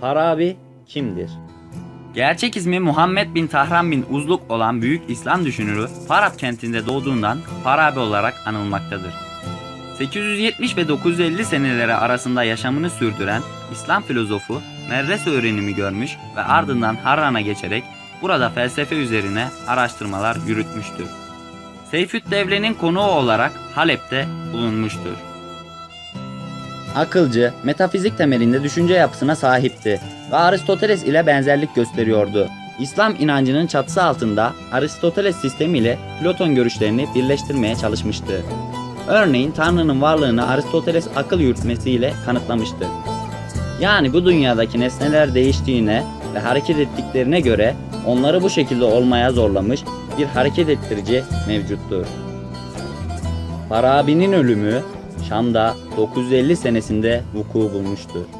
Farabi kimdir? Gerçek ismi Muhammed bin Tahran bin Uzluk olan büyük İslam düşünürü Farab kentinde doğduğundan Farabi olarak anılmaktadır. 870 ve 950 seneleri arasında yaşamını sürdüren İslam filozofu medrese öğrenimi görmüş ve ardından Harran'a geçerek burada felsefe üzerine araştırmalar yürütmüştür. Seyfüt Devle'nin konuğu olarak Halep'te bulunmuştur. Akılcı, metafizik temelinde düşünce yapısına sahipti ve Aristoteles ile benzerlik gösteriyordu. İslam inancının çatısı altında Aristoteles sistemi ile Platon görüşlerini birleştirmeye çalışmıştı. Örneğin Tanrı'nın varlığını Aristoteles akıl yürütmesiyle kanıtlamıştı. Yani bu dünyadaki nesneler değiştiğine ve hareket ettiklerine göre onları bu şekilde olmaya zorlamış bir hareket ettirici mevcuttur. Farabi'nin ölümü Şam'da 950 senesinde vuku bulmuştur.